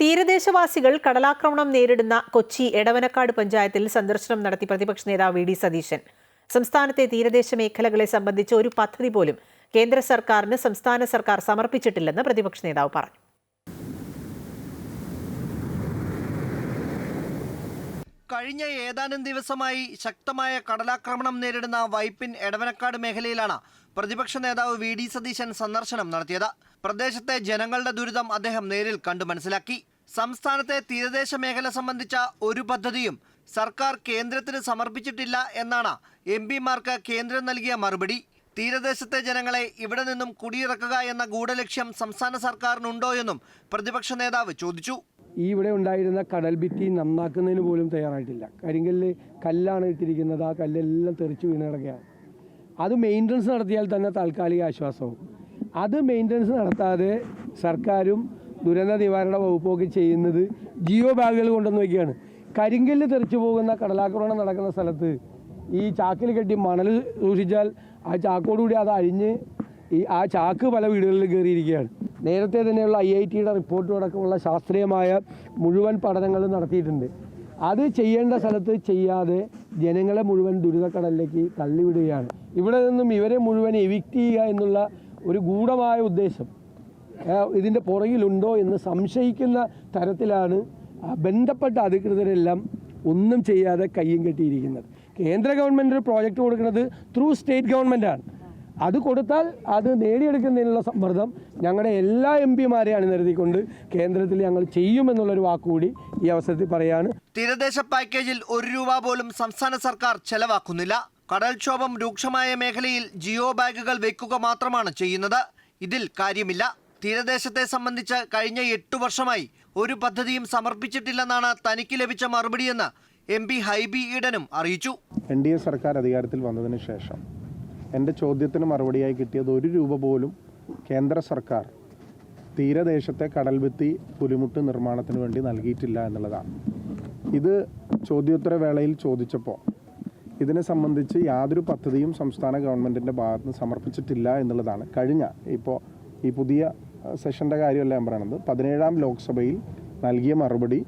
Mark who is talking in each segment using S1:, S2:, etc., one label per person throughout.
S1: തീരദേശവാസികൾ കടലാക്രമണം നേരിടുന്ന കൊച്ചി എടവനക്കാട് പഞ്ചായത്തിൽ സന്ദർശനം നടത്തി പ്രതിപക്ഷ നേതാവ് വി ഡി സതീശൻ. സംസ്ഥാനത്തെ തീരദേശ മേഖലകളെ സംബന്ധിച്ച് ഒരു പദ്ധതി പോലും കേന്ദ്ര സർക്കാരിന് സംസ്ഥാന സർക്കാർ സമർപ്പിച്ചിട്ടില്ലെന്ന് പ്രതിപക്ഷ നേതാവ് പറഞ്ഞു.
S2: കഴിഞ്ഞ ഏതാനും ദിവസമായി ശക്തമായ കടലാക്രമണം നേരിടുന്ന വൈപ്പിൻ എടവനക്കാട് മേഖലയിലാണ് പ്രതിപക്ഷ നേതാവ് വി ഡി സതീശൻ സന്ദർശനം നടത്തിയത്. പ്രദേശത്തെ ജനങ്ങളുടെ ദുരിതം അദ്ദേഹം നേരിൽ കണ്ടു മനസ്സിലാക്കി. സംസ്ഥാനത്തെ തീരദേശ മേഖല സംബന്ധിച്ച ഒരു പദ്ധതിയും സർക്കാർ കേന്ദ്രത്തിന് സമർപ്പിച്ചിട്ടില്ല എന്നാണ് എം പിമാർക്ക് കേന്ദ്രം നൽകിയ മറുപടി. തീരദേശത്തെ ജനങ്ങളെ ഇവിടെ നിന്നും കുടിയിറക്കുക എന്ന ഗൂഢലക്ഷ്യം സംസ്ഥാന സർക്കാരിനുണ്ടോ എന്നും പ്രതിപക്ഷ നേതാവ് ചോദിച്ചു.
S3: ഈ ഇവിടെ ഉണ്ടായിരുന്ന കടൽ ഭിത്തി നന്നാക്കുന്നതിന് പോലും തയ്യാറായിട്ടില്ല. കരിങ്കല്ല് കല്ലാണ് ഇട്ടിരിക്കുന്നത്. ആ കല്ലെല്ലാം തെറിച്ച് വീണ് കിടക്കുകയാണ് അത് മെയിന്റനൻസ് നടത്തിയാൽ തന്നെ താൽക്കാലിക ആശ്വാസവും അത് മെയിന്റനൻസ് നടത്താതെ സർക്കാരും ദുരന്ത നിവാരണ വകുപ്പൊക്കെ ചെയ്യുന്നത് ജിയോ ബാഗുകൾ കൊണ്ടുവന്ന് വയ്ക്കുകയാണ്. കരിങ്കല്ല് തെറിച്ചു പോകുന്ന കടലാക്രമണം നടക്കുന്ന സ്ഥലത്ത് ഈ ചാക്കിൽ കെട്ടി മണൽ സൂക്ഷിച്ചാൽ ആ ചാക്കോടുകൂടി അത് അഴിഞ്ഞ് ഈ ആ ചാക്ക് പല വീടുകളിൽ കയറിയിരിക്കുകയാണ്. നേരത്തെ തന്നെയുള്ള ഐ ഐ ടിയുടെ റിപ്പോർട്ടും അടക്കമുള്ള ശാസ്ത്രീയമായ മുഴുവൻ പഠനങ്ങൾ നടത്തിയിട്ടുണ്ട്. അത് ചെയ്യേണ്ട സ്ഥലത്ത് ചെയ്യാതെ ജനങ്ങളെ മുഴുവൻ ദുരിതക്കടലിലേക്ക് തള്ളിവിടുകയാണ്. ഇവിടെ നിന്നും ഇവരെ മുഴുവൻ എവിക്റ്റ് ചെയ്യുക എന്നുള്ള ഒരു ഗൂഢമായ ഉദ്ദേശം ഇതിന്റെ പുറകിലുണ്ടോ എന്ന് സംശയിക്കുന്ന തരത്തിലാണ് ബന്ധപ്പെട്ട അധികൃതരെല്ലാം ഒന്നും ചെയ്യാതെ കയ്യും കെട്ടിയിരിക്കുന്നത്. കേന്ദ്ര ഗവൺമെന്റ് ഒരു പ്രോജക്റ്റ് കൊടുക്കുന്നത് ത്രൂ സ്റ്റേറ്റ് ഗവൺമെന്റാണ് അത് കൊടുത്താൽ അത് നേടിയെടുക്കുന്നതിനുള്ള സമ്മർദ്ദം ഞങ്ങളുടെ എല്ലാ എം പിമാരെയാണ് നിർത്തിക്കൊണ്ട് കേന്ദ്രത്തിൽ ഞങ്ങൾ ചെയ്യുമെന്നുള്ളൊരു വാക്കുകൂടി ഈ അവസരത്തിൽ പറയാണ്.
S2: തീരദേശ പാക്കേജിൽ ഒരു രൂപ പോലും സംസ്ഥാന സർക്കാർ ചെലവാക്കുന്നില്ല. കടൽക്ഷോഭം രൂക്ഷമായ മേഖലയിൽ ജിയോ ബാഗുകൾ വെക്കുക മാത്രമാണ് ചെയ്യുന്നത്. ഇതിൽ കാര്യമില്ല. തീരദേശത്തെ സംബന്ധിച്ച് കഴിഞ്ഞ എട്ടു വർഷമായി ഒരു പദ്ധതിയും സമർപ്പിച്ചിട്ടില്ലെന്നാണ് തനിക്ക് ലഭിച്ച മറുപടിയെന്ന് എം പി ഹൈബി ഈഡനും അറിയിച്ചു.
S4: എൻ ഡി എ സർക്കാർ അധികാരത്തിൽ വന്നതിന് ശേഷം എന്റെ ചോദ്യത്തിന് മറുപടിയായി കിട്ടിയത് ഒരു രൂപ പോലും കേന്ദ്ര സർക്കാർ തീരദേശത്തെ കടൽഭിത്തി പുലിമുട്ട് നിർമ്മാണത്തിന് വേണ്ടി നൽകിയിട്ടില്ല എന്നുള്ളതാണ്. ഇത് ചോദ്യോത്തരവേളയിൽ ചോദിച്ചപ്പോൾ ഇതിനെ സംബന്ധിച്ച് യാതൊരു പദ്ധതിയും സംസ്ഥാന ഗവൺമെന്റിന്റെ ഭാഗത്ത് നിന്ന് സമർപ്പിച്ചിട്ടില്ല എന്നുള്ളതാണ്. കഴിഞ്ഞ ഇപ്പോൾ ഈ പുതിയ സെഷന്റെ കാര്യമല്ല ഞാൻ പറയണത്. പതിനേഴാം ലോക്സഭയിൽ നൽകിയ മറുപടി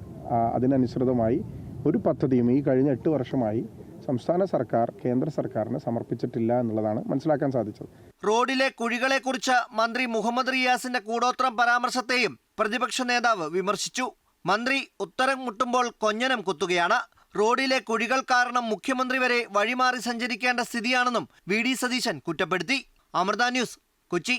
S4: അതിനനുസൃതമായി ഒരു പദ്ധതിയും ഈ കഴിഞ്ഞ എട്ട് വർഷമായി സംസ്ഥാന സർക്കാർ കേന്ദ്ര സർക്കാരിന് സമർപ്പിച്ചിട്ടില്ല എന്നുള്ളതാണ് മനസ്സിലാക്കാൻ സാധിച്ചത്.
S2: റോഡിലെ കുഴികളെക്കുറിച്ച് മന്ത്രി മുഹമ്മദ് റിയാസിന്റെ കൂടോത്രം പരാമർശത്തെയും പ്രതിപക്ഷ നേതാവ് വിമർശിച്ചു. മന്ത്രി ഉത്തരം മുട്ടുമ്പോൾ കൊഞ്ഞനം കുത്തുകയാണ്. റോഡിലെ കുഴികൾ കാരണം മുഖ്യമന്ത്രി വരെ വഴിമാറി സഞ്ചരിക്കേണ്ട സ്ഥിതിയാണെന്നും വി ഡി സതീശൻ കുറ്റപ്പെടുത്തി. അമൃത ന്യൂസ് കൊച്ചി.